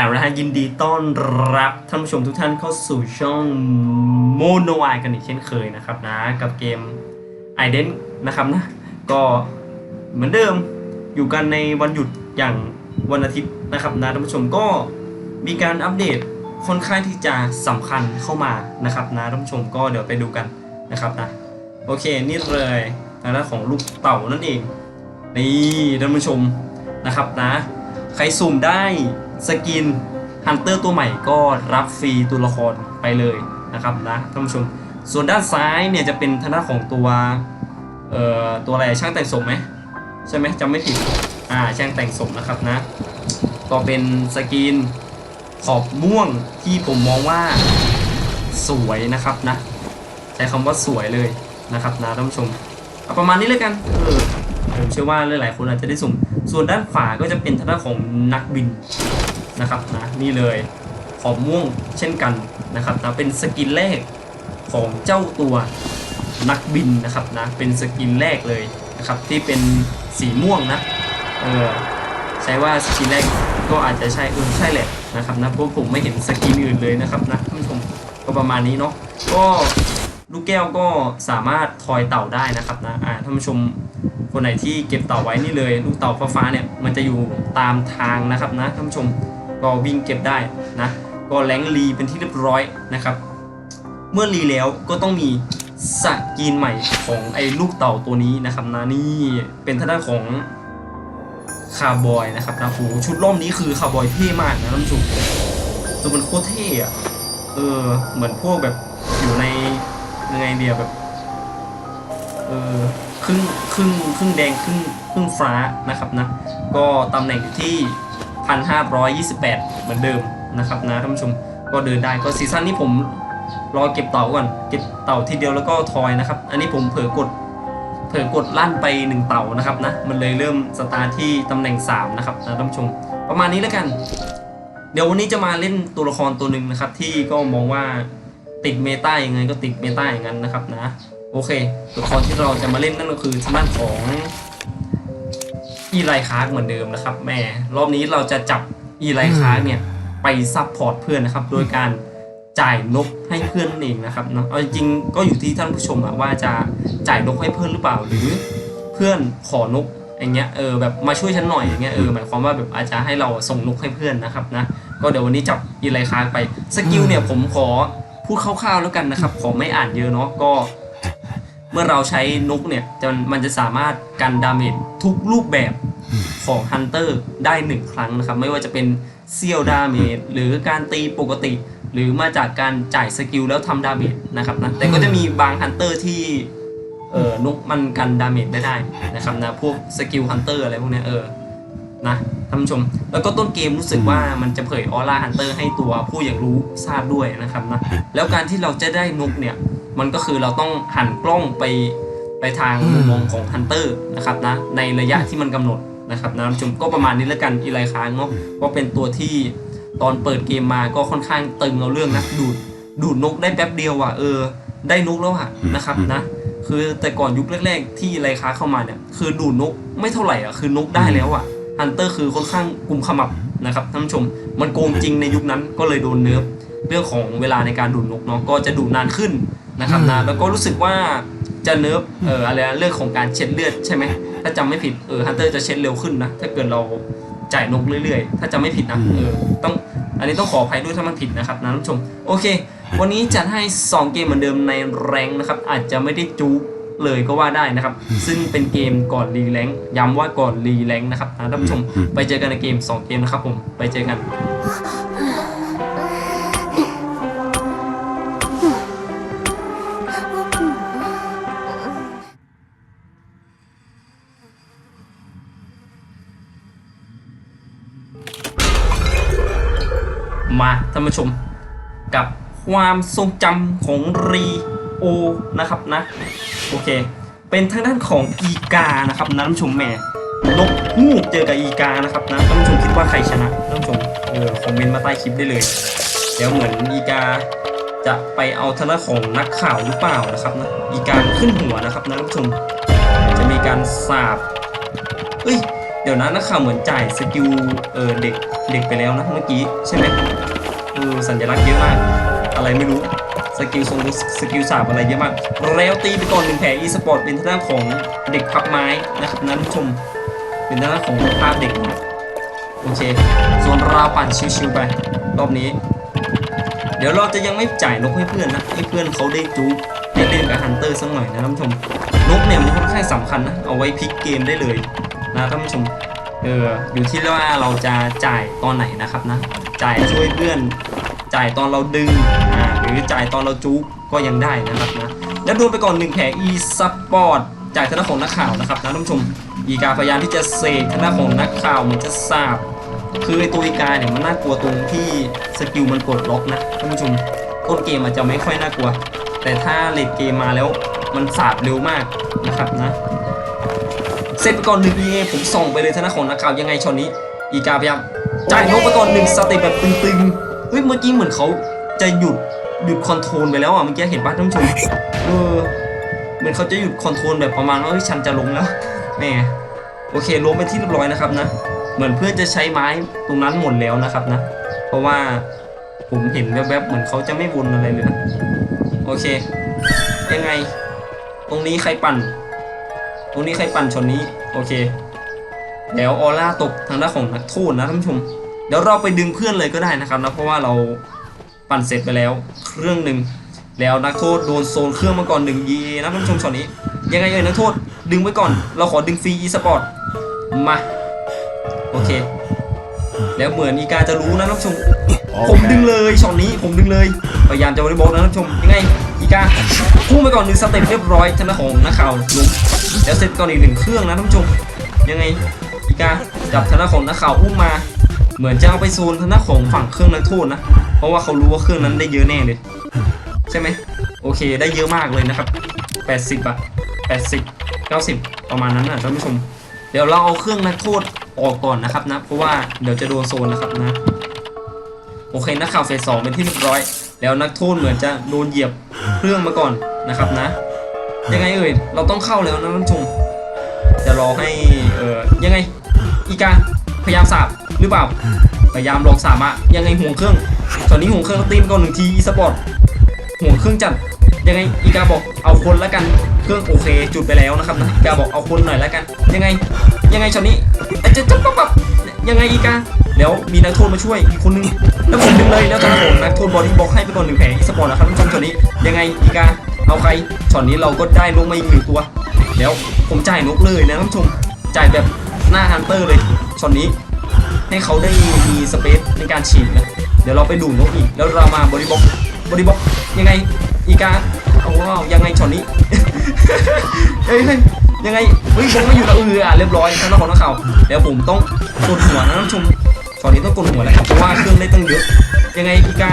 อ่านะฮะยินดีต้อนรับท่านผู้ชมทุกท่านเข้าสู่ช่องโมโนไอกันอีกเช่นเคยนะครับนะ กับเกม i d e n นะครับนะ ก็เหมือนเดิมอยู่กันในวันหยุดอย่างวันอาทิตย์นะครับนะท่านผู้ชมก็มีการอัปเดตค่อนข้างที่จะสำคัญเข้ามานะครับนะท่านผู้ชมก็เดี๋ยวไปดูกันนะครับนะโอเคนี่เลยทางด้านของลูกเต่านั่นเองนี่ท่านผู้ชมนะครับนะ ใครสุ่มได้ สกินฮันเตอร์ตัวใหม่ก็รับฟรีตัวละครไปเลยนะครับนะท่านผู้ชม ส่วนด้านซ้ายเนี่ยจะเป็นทางด้านของตัวเอ่อตัวอะไรช่างแต่งสมไหมใช่ไหมจำไม่ผิดอ่าช่างแต่งสมนะครับนะ ก็เป็นสกินขอบม่วงที่ผมมองว่าสวยนะครับนะ ใช้คำว่าสวยเลยนะครับนะท่านผู้ชมเอาประมาณนี้เลยกันเออผมเชื่อว่าหลายๆคนอาจจะได้สุ่ม ส่วนด้านขวาก็จะเป็นทางด้านของนักบิน นะครับนะนี่เลยขอบม่วงเช่นกันนะครับนะเป็นสกินแรกของเจ้าตัวนักบินนะครับนะเป็นสกินแรกเลยนะครับที่เป็นสีม่วงนะเออใช้ว่าสกินแรกก็อาจจะใช่เออใช่แหละนะครับนะเพราะผมไม่เห็นสกินอื่นเลยนะครับนะท่านผู้ชมก็ประมาณนี้เนาะก็ลูกแก้วก็สามารถทอยเต่าได้นะครับนะอ่าท่านผู้ชมคนไหนที่เก็บเต่าไว้นี่เลย ลูกเต่าฟ้าๆเนี่ยมันจะอยู่ตามทางนะครับนะท่านผู้ชม ก็วิ่งเก็บได้นะ ก็แรงรีเป็นที่เรียบร้อยนะครับ เมื่อรีแล้วก็ต้องมีสกินใหม่ของไอ้ลูกเต่าตัวนี้นะครับนะนี่เป็นทางด้านของคาร์บอยนะครับนะโหชุดร่มนี้คือคาร์บอยเท่มากนะท่านผู้ชมคือมันโคตรเท่อะเออเหมือนพวกแบบอยู่ในยังไงเดียวแบบเออครึ่งครึ่งครึ่งแดงครึ่งครึ่งฟ้านะครับนะ ก็ตำแหน่งอยู่ที่ 1528 เหมือนเดิมนะครับนะท่านผู้ชมก็เดินได้ก็ซีซั่นนี้ผมรอเก็บเต่าก่อนเก็บเต่าทีเดียวแล้วก็ทอยนะครับ อันนี้ผมเผลอกดเผลอกดลั่นไปหนึ่งเต่านะครับนะมันเลยเริ่มสตาร์ทที่ตำแหน่ง 3 นะครับนะท่านผู้ชม ประมาณนี้แล้วกัน เดี๋ยววันนี้จะมาเล่นตัวละครตัวหนึ่งนะครับ ที่ก็มองว่าติดเมตายังไงก็ติดเมตาอย่างนั้นนะครับนะโอเค ตัวละครที่เราจะมาเล่นนั่นก็คือทางด้านของ อีไลคาร์กเหมือนเดิมนะครับแม่รอบนี้เราจะจับอีไลคาร์กเนี่ยไปซับพอร์ตเพื่อนนะครับ โดยการจ่ายนกให้เพื่อนนั่นเองนะครับเนาะเอาจริงๆก็อยู่ที่ท่านผู้ชมอะว่าจะจ่ายนกให้เพื่อนหรือเปล่า หรือเพื่อนขอนกอย่างเงี้ยเออแบบมาช่วยฉันหน่อยอย่างเงี้ยเออหมายความว่าแบบอาจจะให้เราส่งนกให้เพื่อนนะครับนะก็เดี๋ยววันนี้จับอีไลคาร์กไปสกิลเนี่ยผมขอพูดคร่าวๆแล้วกันนะครับขอไม่อ่านเยอะเนาะก็ เมื่อเราใช้นกเนี่ยจะมันจะสามารถกันดาเมจทุกรูปแบบของฮันเตอร์ได้หนึ่งครั้งนะครับ ไม่ว่าจะเป็นเซียวดาเมจหรือการตีปกติ หรือมาจากการจ่ายสกิลแล้วทำดาเมจนะครับนะแต่ก็จะมีบางฮันเตอร์ที่เออนกมันกันดาเมจไม่ได้นะครับนะพวกสกิลฮันเตอร์อะไรพวกเนี้ยเออนะท่านผู้ชม แล้วก็ต้นเกมรู้สึกว่ามันจะเผยออร่าฮันเตอร์ให้ตัวผู้อยากรู้ทราบด้วยนะครับนะแล้วการที่เราจะได้นกเนี่ย มันก็คือเราต้องหันกล้องไปไปทางมุมมองของฮันเตอร์นะครับนะในระยะที่มันกำหนดนะครับนะท่านผู้ชมก็ประมาณนี้แล้วกันอีไลค้างเนาะก็เป็นตัวที่ตอนเปิดเกมมาก็ค่อนข้างตึงเอาเรื่องนะดูดดูดนกได้แป๊บเดียวอะเออ ได้นกแล้วอะนะครับนะคือแต่ก่อนยุคแรกๆ ที่ไลค้าเข้ามาเนี่ยคือดูดนกไม่เท่าไหร่อะคือนกได้แล้วอะฮันเตอร์คือค่อนข้างกุมขมับนะครับท่านผู้ชมมันโกงจริงในยุคนั้นก็เลยโดนเนิร์ฟเรื่องของเวลาในการดูดนกเนาะก็จะดูดนานขึ้น นะครับนะแล้วก็รู้สึกว่าจะเนิร์ฟเอออะไรนะเรื่องของการเช็ดเลือดใช่ไหมถ้าจำไม่ผิดเออฮันเตอร์จะเช็ดเร็วขึ้นนะถ้าเกิดเราจ่ายนกเรื่อยๆ ถ้าจำไม่ผิดนะเออต้องอันนี้ต้องขออภัยด้วยถ้ามันผิดนะครับนะท่านผู้ชมโอเค วันนี้จัดให้ 2 เกมเหมือนเดิมในแรงค์นะครับ อาจจะไม่ได้จู๊เลยก็ว่าได้นะครับ ซึ่งเป็นเกมก่อนรีแรงค์ย้ำว่าก่อนรีแรงค์นะครับนะท่านผู้ชมไปเจอกันในเกม 2 เกมนะครับผมไปเจอกันาท่านผู้ชม กับความทรงจำของรีโอนะครับนะ โอเค เป็นทางด้านของอีกานะครับนะท่านผู้ชมแหม่นกฮูกเจอกับอีกานะครับนะท่านผู้ชมคิดว่าใครชนะท่านผู้ชมเออคอมเมนต์มาใต้คลิปได้เลย เดี๋ยวเหมือนอีกาจะไปเอาทางด้านของนักข่าวหรือเปล่านะครับนะอีกาขึ้นหัวนะครับนะท่านผู้ชม จะมีการสาบเอ้ยเดี๋ยวนะนักข่าวเหมือนจ่ายสกิลเออเด็กเด็กไปแล้วนะเมื่อกี้ใช่ไหม ออสัญลักษณ์เยอะมาก อะไรไม่รู้ สกิลทรงสกิลสาบอะไรเยอะมากแล้วตีไปก่อนหนึ่งแผลอีสปอร์ตเป็นทางด้านของเด็กพับไม้นะครับนั้นชม เป็นทางด้านของภาพเด็กโอเคส่วนเราปั่นชิวๆไป รอบนี้ เดี๋ยวเราจะยังไม่จ่ายนกให้เพื่อนนะให้เพื่อนเขาได้จูบได้เล่นกับฮันเตอร์สักหน่อยนะท่านผู้ชม นกเนี่ยมันค่อนข้างสำคัญนะ เอาไว้พลิกเกมได้เลยนะท่านผู้ชม เอออยู่ที่ว่าเราจะจ่ายตอนไหนนะครับนะ จ่ายช่วยเพื่อน จ่ายตอนเราดึงอ่าหรือจ่ายตอนเราจูบก็ยังได้นะครับนะแล้วโดนไปก่อนหนึ่งแผล e sport จากคณะของนักข่าวนะครับนะท่านผู้ชมอีกาพยายามที่จะเสกคณะของนักข่าวเหมือนจะสาบ คือไอตัวอีกาเนี่ยมันน่ากลัวตรงที่สกิลมันปลดล็อกนะท่านผู้ชมต้นเกมอาจจะไม่ค่อยน่ากลัว แต่ถ้าเลดเกมมาแล้วมันสาบเร็วมากนะครับนะเสร็จไปก่อนหนึ่ง EA ผมส่งไปเลยธนาของนักข่าวยังไงช็อตนี้ อีกาพยายาม จ่ายนกไปก่อนหนึ่งสเตปแบบตึงๆเฮ้ยเมื่อกี้เหมือนเขาจะหยุดหยุดคอนโทรลไปแล้วอะเมื่อกี้เห็นป่ะท่านผู้ชมเออเหมือนเขาจะหยุดคอนโทรลแบบประมาณว่าเฮ้ยฉันจะลงแล้วแม่โอเคลงไปที่เรียบร้อยนะครับนะ เหมือนเพื่อนจะใช้ไม้ตรงนั้นหมดแล้วนะครับนะ เพราะว่าผมเห็นแวบๆเหมือนเขาจะไม่วนอะไรเลยนะโอเค ยังไง ตรงนี้ใครปั่น ตรงนี้ใครปั่นชนนี้ โอเค เดี๋ยวออร่าตกทางด้านของนักโทษนะท่านผู้ชม เดี๋ยวเราไปดึงเพื่อนเลยก็ได้นะครับนะเพราะว่าเราปั่นเสร็จไปแล้วเครื่องหนึ่งแล้วนักโทษโดนโซนเครื่องมาก่อนหนึ่งยีนะท่านผู้ชมช็อตนี้ ยังไงเอ่ยนักโทษดึงไว้ก่อน เราขอดึงฟรีอีสปอร์ตมาโอเค แล้วเหมือนอีกาจะรู้นะท่านผู้ชมผมดึงเลยช็อตนี้ผมดึงเลยพยายามจะบริบอกนะท่านผู้ชมยังไงอีกาพุ่งไปก่อนหนึ่งสเต็ปเรียบร้อยทางด้านของนักข่าวลุมแล้วเสร็จก่อนอีกหนึ่งเครื่องนะท่านผู้ชมยังไง อีกาจับทางด้านของนักข่าวอุ้มมา เหมือนจะเอาไปโซนทางด้านของฝั่งเครื่องนักโทษนะ เพราะว่าเขารู้ว่าเครื่องนั้นได้เยอะแน่เลย ใช่ไหมโอเคได้เยอะมากเลยนะครับ 80อะ80 90 ประมาณนั้นนะท่านผู้ชม เดี๋ยวเราเอาเครื่องนักโทษออกก่อนนะครับนะ เพราะว่าเดี๋ยวจะโดนโซนนะครับนะ โอเคนักข่าวเฟสสองเป็นที่เรียบร้อย แล้วนักโทษเหมือนจะโดนเหยียบเครื่องมาก่อนนะครับนะ ยังไงเอ่ย เราต้องเข้าแล้วนะท่านผู้ชม จะรอให้เอ่อยังไง อีกาพยายามสาบหรือเปล่า พยายามลองสาบอะยังไงห่วงเครื่องตอนนี้ห่วงเครื่องตีมก่อนหนึ่งทีอีสปอร์ตห่วงเครื่องจัดยังไงอีกาบอกเอาคนละกันเครื่องโอเคจุดไปแล้วนะครับนะอีกาบอกเอาคนหน่อยละกัน ยังไง ยังไงช็อตนี้เอ้ยจะจะปั๊บปั๊บยังไงอีกาแล้วมีนักโทษมาช่วยอีกคนนึงแล้วผมดึงเลยแล้วทางผมนักโทษบอดี้บล็อกให้ไปก่อนหนึ่งแผลอีสปอร์ตนะครับท่านผู้ชมช็อตนี้ยังไงอีกาเอาใครช็อตนี้เราก็ได้นกมาอีกหนึ่งตัว แล้วผมจ่ายนกเลยนะท่านผู้ชมจ่ายแบบ หน้าฮันเตอร์เลยช็อตนี้ให้เขาได้มีสเปซในการฉีดนะเดี๋ยวเราไปดูนกอีก แล้วเรามาบริบ็อกบริบ็อกยังไงอีกาเอาว้าวยังไงช็อตนี้เฮ้ยยังไงเฮ้ยผมไม่อยู่แล้วเอออะเรียบร้อยทั้งนักของนักข่าวเดี๋ยวผมต้องกดหัวนะท่านผู้ชมช็อตนี้ต้องกดหัวแหล้วครับเพราะว่าเครื่องได้ตั้งเยอะยังไงอีกา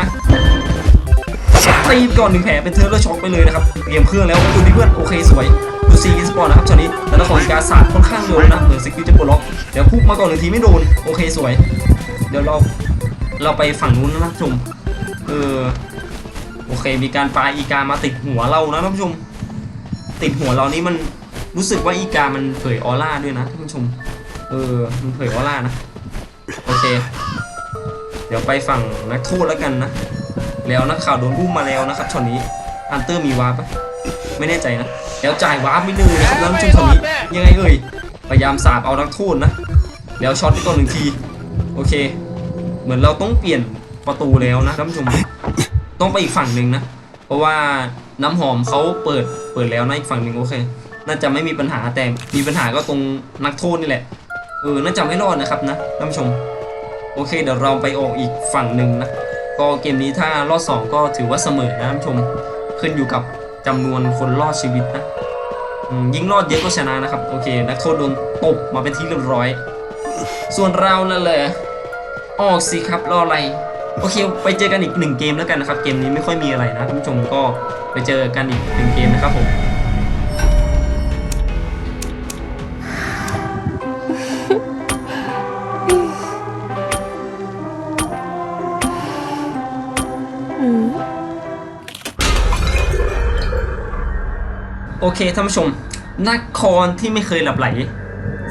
ตีก่อนหนึ่งแผลเป็นเทอร์เลอร์ช็อคไปเลยนะครับเตรียมเครื่องแล้วคุณเพื่อนโอเคสวย ดูซีสปอร์ตนะครับช็อตนี้แล้วนักของอีกาสาดค่อนข้างเร็วนะเหมือนสกิลจะปลดล็อกเดี๋ยวพุ่งมาก่อนหนึ่งทีไม่โดนโอเคสวย เดี๋ยวเราเราไปฝั่งนู้นนะท่านผู้ชมเออโอเค มีการปาอีกามาติดหัวเรานะท่านผู้ชม ติดหัวเรานี่มันรู้สึกว่าอีกามันเผยออร่าด้วยนะท่านผู้ชม เออมันเผยออร่านะโอเค เดี๋ยวไปฝั่งนักโทษแล้วกันนะแล้วนักข่าวโดนอุ้มมาแล้วนะครับช็อตนี้อันเตอร์มีวาร์ปะไม่แน่ใจนะ แล้วจ่ายวาร์ปไม่ดื้อนะครับแล้วท่านผู้ชมช็อตนี้ยังไงเอ่ยพยายามสาบเอานักโทษนะ แล้วช็อตไปก่อนหนึ่งที โอเค เหมือนเราต้องเปลี่ยนประตูแล้วนะท่านผู้ชมต้องไปอีกฝั่งหนึ่งนะ เพราะว่าน้ำหอมเขาเปิดเปิดแล้วนะอีกฝั่งหนึ่งโอเค น่าจะไม่มีปัญหาแต่มีปัญหาก็ตรงนักโทษนี่แหละ เออ น่าจะไม่รอดนะครับนะท่านผู้ชม โอเค เดี๋ยวเราไปออกอีกฝั่งหนึ่งนะ ก็เกมนี้ถ้ารอดสองก็ถือว่าเสมอนะท่านผู้ชม ขึ้นอยู่กับ จำนวนคนรอดชีวิตนะยิ่งรอดเยอะก็ชนะนะครับ โอเคนักโทษโดนตบมาเป็นที่เรียบร้อย ส่วนเรานั่นแหละออกสิครับรออะไร โอเค ไปเจอกันอีกหนึ่งเกมแล้วกันนะครับ เกมนี้ไม่ค่อยมีอะไรนะท่านผู้ชมก็ไปเจอกันอีกหนึ่งเกมนะครับผม เคท่านผู้ชมนครที่ไม่เคยหลับไหล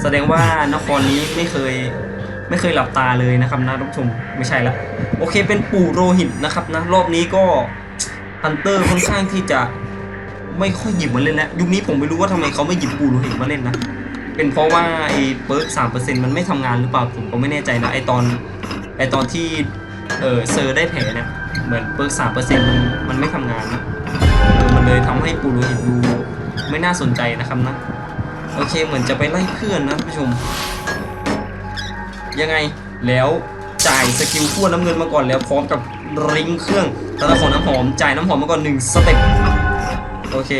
แสดงว่านครนี้ไม่เคยไม่เคยหลับตาเลยนะครับนะท่านผู้ชมไม่ใช่ละโอเคเป็นปู่โรหิตนะครับนะรอบนี้ก็ฮันเตอร์ค่อนข้างที่จะไม่ค่อยหยิบมาเล่นแล้วยุคนี้ผมไม่รู้ว่าทำไมเขาไม่หยิบปู่โรหิตมาเล่นนะเป็นเพราะว่าไอ้เปิร์กสามเปอร์เซ็นต์มันไม่ทำงานหรือเปล่าผมก็ไม่แน่ใจนะไอ้ตอนไอ้ตอนที่เออเซอร์ได้แผลเนี่ยเหมือนเปิร์กสามเปอร์เซ็นต์มันไม่ทำงานนะมันเลยทำให้ปู่โรหิตดู ไม่น่าสนใจนะครับนะ โอเคเหมือนจะไปไล่เพื่อนนะท่านผู้ชม ยังไงแล้วจ่ายสกิลขั้วน้ำเงินมาก่อนแล้วพร้อมกับริงเครื่องตะของน้ำหอมจ่ายน้ำหอมมาก่อนหนึ่งสเต็ปโอเค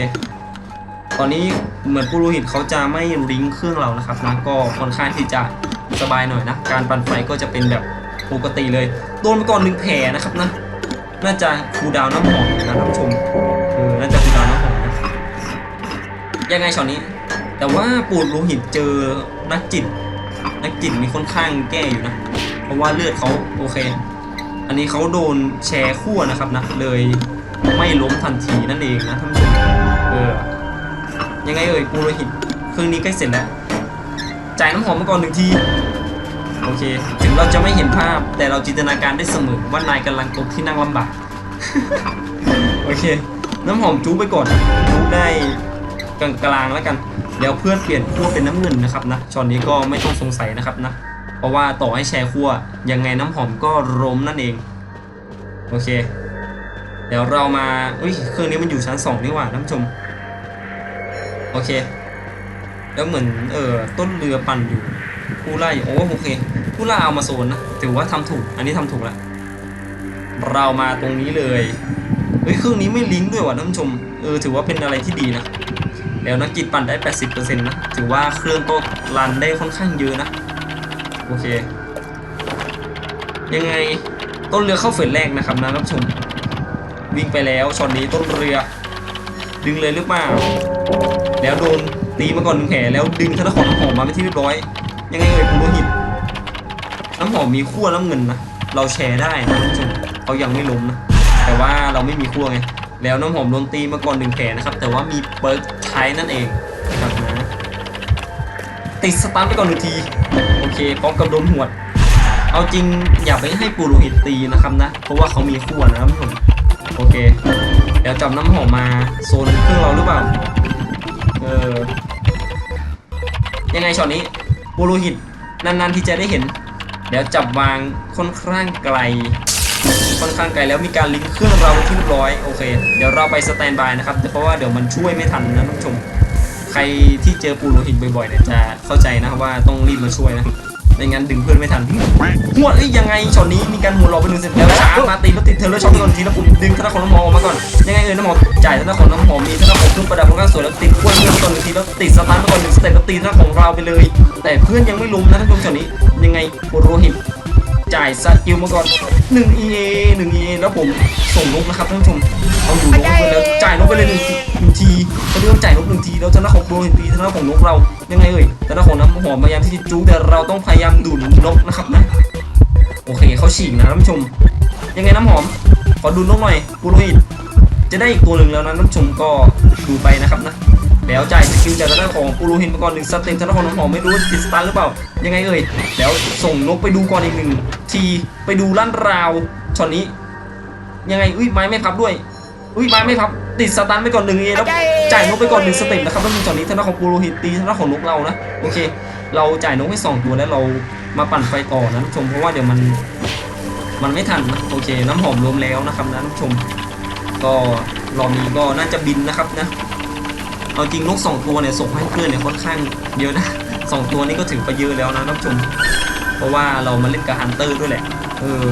ตอนนี้เหมือนปุโรหิตเขาจะไม่ริงเครื่องเรานะครับนะก็ค่อนข้างที่จะสบายหน่อยนะ การปั่นไฟก็จะเป็นแบบปกติเลย โดนไปก่อนหนึ่งแผลนะครับนะ น่าจะคูดาวน์น้ำหอมนะท่านผู้ชม ยังไงช็อตนี้ แต่ว่าปูดโลหิตเจอนักจิต นักจิตมีค่อนข้างแก้อยู่นะ เพราะว่าเลือดเขาโอเค อันนี้เขาโดนแชร์ขั้วนะครับนะ เลยไม่ล้มทันทีนั่นเองนะท่านผู้ชมเออ ยังไงเอ่ยปูโรหิตเครื่องนี้ใกล้เสร็จแล้ว จ่ายน้ำหอมมาก่อนหนึ่งทีโอเค ถึงเราจะไม่เห็นภาพแต่เราจินตนาการได้เสมอว่านายกำลังตกที่นั่งลำบาก โอเค น้ำหอมจูไปก่อนจูได้ กลางๆแล้วกัน เดี๋ยวเพื่อนเปลี่ยนขั้วเป็นน้ำเงินนะครับนะช็อตนี้ก็ไม่ต้องสงสัยนะครับนะ เพราะว่าต่อให้แชร์ขั้วยังไงน้ำหอมก็ล้มนั่นเอง โอเค เดี๋ยวเรามาอุ้ยเครื่องนี้มันอยู่ชั้นสองนี่หว่าท่านผู้ชม โอเค แล้วเหมือนเออต้นเรือปั่นอยู่ผู้ไล่อยู่โอ้โอเคผู้ล่าเอามาโซนนะถือว่าทำถูก อันนี้ทำถูกแล้วเรามาตรงนี้เลยเฮ้ยเครื่องนี้ไม่ลิงก์ด้วยว่ะท่านผู้ชมเออถือว่าเป็นอะไรที่ดีนะ แล้วนักกิจปั่นได้ 80%นะ ถือว่าเครื่องก็รันได้ค่อนข้างเยอะนะ โอเค ยังไงต้นเรือเข้าเฟสแรกนะครับนะท่านผู้ชม วิ่งไปแล้วช็อตนี้ต้นเรือ ดึงเลยหรือเปล่า แล้วโดนตีมาก่อนหนึ่งแผลแล้วดึงธนของน้ำหอมมาเป็นที่เรียบร้อย ยังไงเอ่ยปุโรหิต น้ำหอมมีขั้วน้ำเงินนะ เราแชร์ได้นะท่านผู้ชมเขายังไม่ล้มนะ แต่ว่าเราไม่มีขั้วไง แล้วน้ำหอมโดนตีมาก่อนหนึ่งแผลนะครับ แต่ว่ามีเปิร์ก ช้นั่นเองนะครับติดสตันไปก่อนหนึ่งที โอเคพร้อมกับโดนหวด เอาจริงอย่าไปให้ปูโรหิตตีนะครับนะ เพราะว่าเขามีขั้วนะครับผม โอเค เดี๋ยวจับน้ำหอมมาโซนเครื่องเราหรือเปล่า เออ ยังไงช็อตนี้ปูโรหิตนานๆที่จะได้เห็น เดี๋ยวจับวางค่อนข้างไกล ค่อนข้างไกลแล้วมีการลิงก์เครื่องเราที่เรียบร้อยโอเค เดี๋ยวเราไปสแตนบายนะครับเพราะว่าเดี๋ยวมันช่วยไม่ทันนะท่านผู้ชม ใครที่เจอปูโรหิตบ่อยๆเนี่ยจะเข้าใจนะครับว่าต้องรีบมาช่วยนะไม่งั้นดึงเพื่อนไม่ทันหัวยังไงช็อตนี้มีการหัวเราะไปหนึ่งเซนแล้วช้ามาตีแล้วติดเทอร์เลอร์ช็อตไปก่อนทีแล้วผมดึงธนาของน้ำหอมออกมาก่อนยังไงเอ่ยน้ำหอมจ่ายธนาของน้ำหอมมีธนาของเครื่องประดับค่อนข้างสวยแล้วติดขั้วเพื่อนไปก่อนหนึ่งทีแล้วติดสตาร์ทไปก่อนหนึ่งสเต็ปแล้วตีธนาของเราไปเลย แต่เพื่อนยังไม่ล้มนะท่านผู้ชมช็อตนี้ยังไงปูโรหิต จ่ายสกิลมาก่อน1 EA 1 EA แล้วผมส่งนกนะครับท่านผู้ชมเอาอยู่นกไปแล้วจ่ายนกไปเลยหนึ่งทีหนึ่งทีเขาเรียกว่าจ่ายนกหนึ่งทีแล้วชนะของโดนตีชนะของนกเรายังไงเอ่ยชนะของน้ำหอมพยายามที่จะจู๊แต่เราต้องพยายามดูดนกนะครับนะโอเคเขาฉีกนะท่านผู้ชม ยังไงน้ำหอมขอดูนกหน่อยปูโรหิตจะได้อีกตัวหนึ่งแล้วนะท่านผู้ชมก็ดูไปนะครับนะ แล้วจ่ายสกิลจากทางด้านของปูรูหินมาก่อนหนึ่งสเต็ปทางด้านของน้ำหอมไม่รู้ว่าจะติดสตาร์ทหรือเปล่า ยังไงเอ่ย แล้วส่งนกไปดูก่อนอีกหนึ่งทีไปดูลั่นราวช็อตนี้ ยังไงอุ้ยไม้ไม่พับด้วยอุ้ยไม้ไม่พับติดสตาร์ทไปก่อนหนึ่งเอแล้วจ่ายนกไปก่อนหนึ่งสเต็ปนะครับท่านผู้ชมช็อตนี้ทางด้านของปูรูหินตีทางด้านของนกเรานะโอเค เราจ่ายนกให้สองตัวแล้วเรามาปั่นไฟต่อนะท่านผู้ชมเพราะว่าเดี๋ยวมันมันไม่ทันนะโอเค น้ำหอมรวมแล้วนะครับนะท่านผู้ชม ก็รอบนี้ก็น่าจะบินนะครับนะ เอาจริงนกสองตัวเนี่ยส่งให้เพื่อนเนี่ยค่อนข้างเยอะนะสองตัวนี้ก็ถือไปเยอะแล้วนะท่านผู้ชม เพราะว่าเรามาเล่นกับฮันเตอร์ด้วยแหละ เออ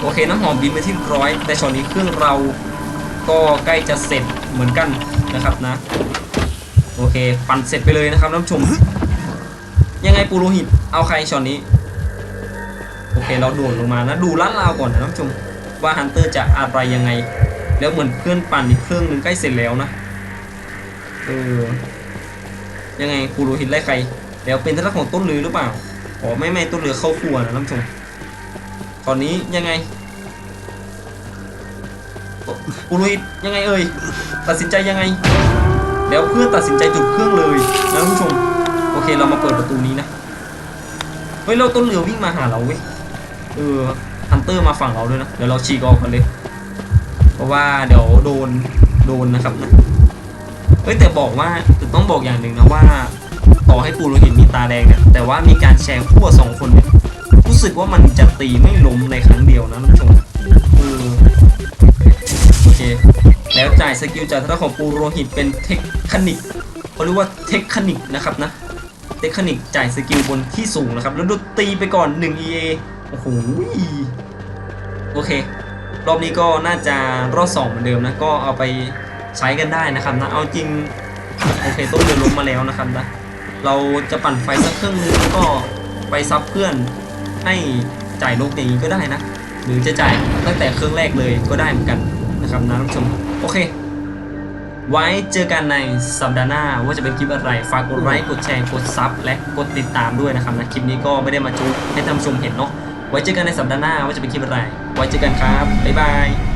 โอเคน้ำหอมบินไปที่ร้อยแต่ช็อตนี้เครื่องเราก็ใกล้จะเสร็จเหมือนกันนะครับนะ โอเค ปั่นเสร็จไปเลยนะครับท่านผู้ชม ยังไงปูโรหิตเอาใครช็อตนี้ โอเคเราโดดลงมานะ ดูล้านราวก่อนนะท่านผู้ชม ว่าฮันเตอร์จะอะไรยังไง แล้วเหมือนเพื่อนปั่นอีกเครื่องหนึงใกล้เสร็จแล้วนะ เออ ยังไงปูโรหิตไล่ใคร แล้วเป็นทางด้านของต้นเรือหรือเปล่า อ๋อไม่ไม่ต้นเรือเข้าครัวนะท่านผู้ชม ตอนนี้ยังไงปูโรหิตยังไงเอ่ย ตัดสินใจยังไง แล้วเพื่อนตัดสินใจจุดเครื่องเลยนะท่านผู้ชม โอเคเรามาเปิดประตูนี้นะ เฮ้ยเราต้นเรือวิ่งมาหาเราเว้ย เออฮันเตอร์มาฝั่งเราด้วยนะ เดี๋ยวเราฉีกออกกันเลย เพราะว่าเดี๋ยวโดน โดนนะครับนะ เฮ้ยแต่บอกว่าแต่ต้องบอกอย่างหนึ่งนะว่า ต่อให้ปูโรหิตมีตาแดงเนี่ยแต่ว่ามีการแชร์ขั้วสองคนเนี่ยรู้สึกว่ามันจะตีไม่ล้มในครั้งเดียวนะท่านผู้ชมเออโอเค แล้วจ่ายสกิลจากทางของปูโรหิตเป็นเทคนิคเขาเรียกว่าเทคนิคนะครับนะเทคนิคจ่ายสกิลบนที่สูงนะครับ แล้วดนตีไปก่อน 1 EA โอ้โหโอเค รอบนี้ก็น่าจะรอบสองเหมือนเดิมนะ ก็เอาไป ใช้กันได้นะครับนะเอาจริงโอเคต้นเรือล้มมาแล้วนะครับนะเราจะปั่นไฟสักเครื่องนึงแล้วก็ไปซับเพื่อนให้จ่ายลบอย่างนี้ก็ได้นะ หรือจะจ่ายตั้งแต่เครื่องแรกเลยก็ได้เหมือนกันนะครับนะท่านผู้ชมโอเค ไว้เจอกันในสัปดาห์หน้าว่าจะเป็นคลิปอะไรฝากกดไลค์กดแชร์กดซับและกดติดตามด้วยนะครับนะคลิปนี้ก็ไม่ได้มาจุให้ท่านผู้ชมเห็นเนาะไว้เจอกันในสัปดาห์หน้าว่าจะเป็นคลิปอะไร ไว้เจอกันครับบ๊ายบาย